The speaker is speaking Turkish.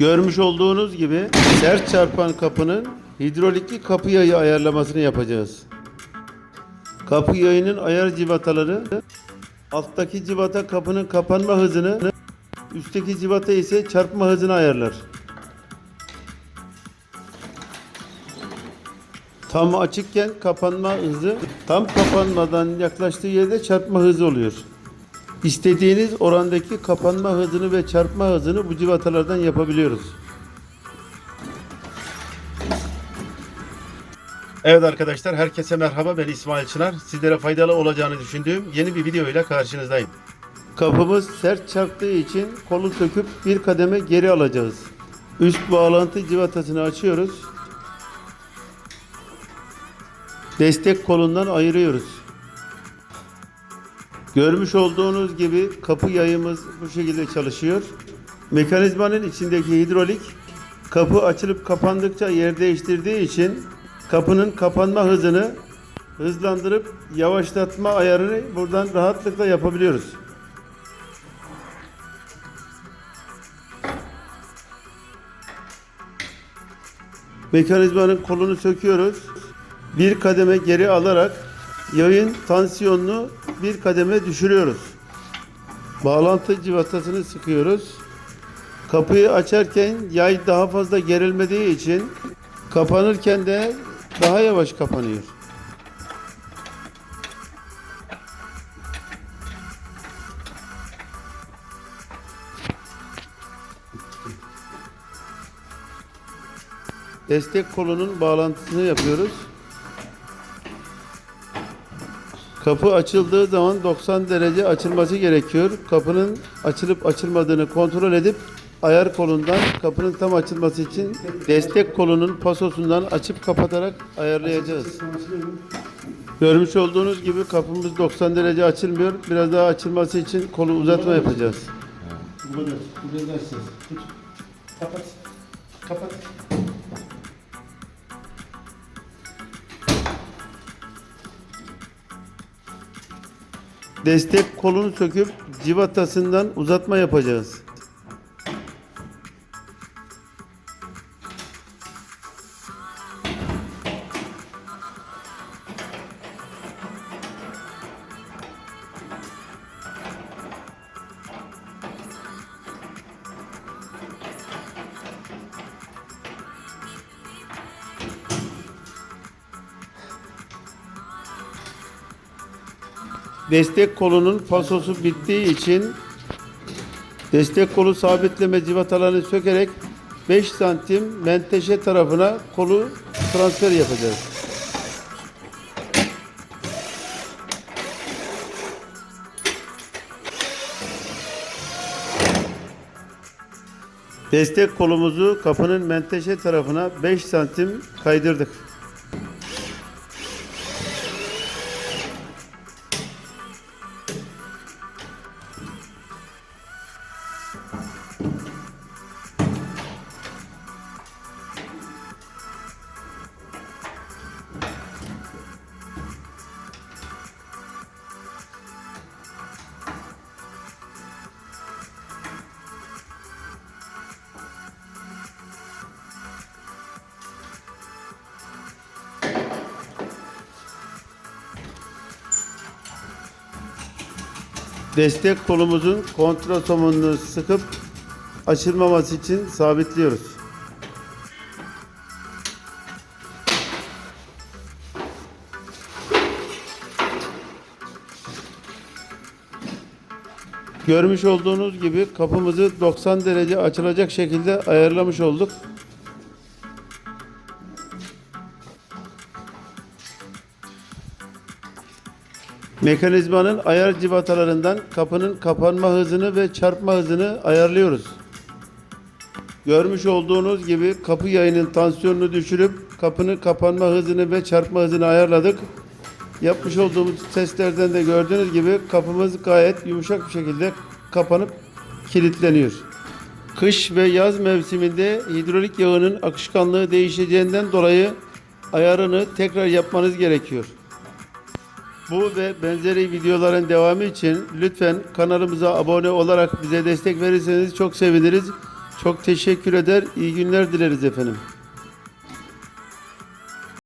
Görmüş olduğunuz gibi sert çarpan kapının hidrolikli kapı yayı ayarlamasını yapacağız. Kapı yayının ayar civataları alttaki civata kapının kapanma hızını üstteki civata ise çarpma hızını ayarlar. Tam açıkken kapanma hızı tam kapanmadan yaklaştığı yerde çarpma hızı oluyor. İstediğiniz orandaki kapanma hızını ve çarpma hızını bu civatalardan yapabiliyoruz. Evet arkadaşlar herkese merhaba ben İsmail Çınar. Sizlere faydalı olacağını düşündüğüm yeni bir video ile karşınızdayım. Kapımız sert çarptığı için kolu söküp bir kademe geri alacağız. Üst bağlantı civatasını açıyoruz. Destek kolundan ayırıyoruz. Görmüş olduğunuz gibi kapı yayımız bu şekilde çalışıyor. Mekanizmanın içindeki hidrolik kapı açılıp kapandıkça yer değiştirdiği için kapının kapanma hızını hızlandırıp yavaşlatma ayarını buradan rahatlıkla yapabiliyoruz. Mekanizmanın kolunu söküyoruz. Bir kademe geri alarak yayın tansiyonunu bir kademe düşürüyoruz. Bağlantı civatasını sıkıyoruz. Kapıyı açarken yay daha fazla gerilmediği için kapanırken de daha yavaş kapanıyor. Destek kolunun bağlantısını yapıyoruz. Kapı açıldığı zaman 90 derece açılması gerekiyor. Kapının açılıp açılmadığını kontrol edip ayar kolundan kapının tam açılması için destek kolunun pasosundan açıp kapatarak ayarlayacağız. Görmüş olduğunuz gibi kapımız 90 derece açılmıyor. Biraz daha açılması için kolu uzatma yapacağız. Bu kadar. Ses. Tut. Kapat. Kapat. Destek kolunu söküp civatasından uzatma yapacağız. Destek kolunun pasosu bittiği için destek kolu sabitleme civatalarını sökerek 5 santim menteşe tarafına kolu transfer yapacağız. Destek kolumuzu kapının menteşe tarafına 5 santim kaydırdık. Destek kolumuzun kontrasomununu sıkıp açılmaması için sabitliyoruz. Görmüş olduğunuz gibi kapımızı 90 derece açılacak şekilde ayarlamış olduk. Mekanizmanın ayar civatalarından kapının kapanma hızını ve çarpma hızını ayarlıyoruz. Görmüş olduğunuz gibi kapı yayının tansiyonunu düşürüp kapının kapanma hızını ve çarpma hızını ayarladık. Yapmış olduğumuz testlerden de gördüğünüz gibi kapımız gayet yumuşak bir şekilde kapanıp kilitleniyor. Kış ve yaz mevsiminde hidrolik yağının akışkanlığı değişeceğinden dolayı ayarını tekrar yapmanız gerekiyor. Bu ve benzeri videoların devamı için lütfen kanalımıza abone olarak bize destek verirseniz çok seviniriz. Çok teşekkür eder. İyi günler dileriz efendim.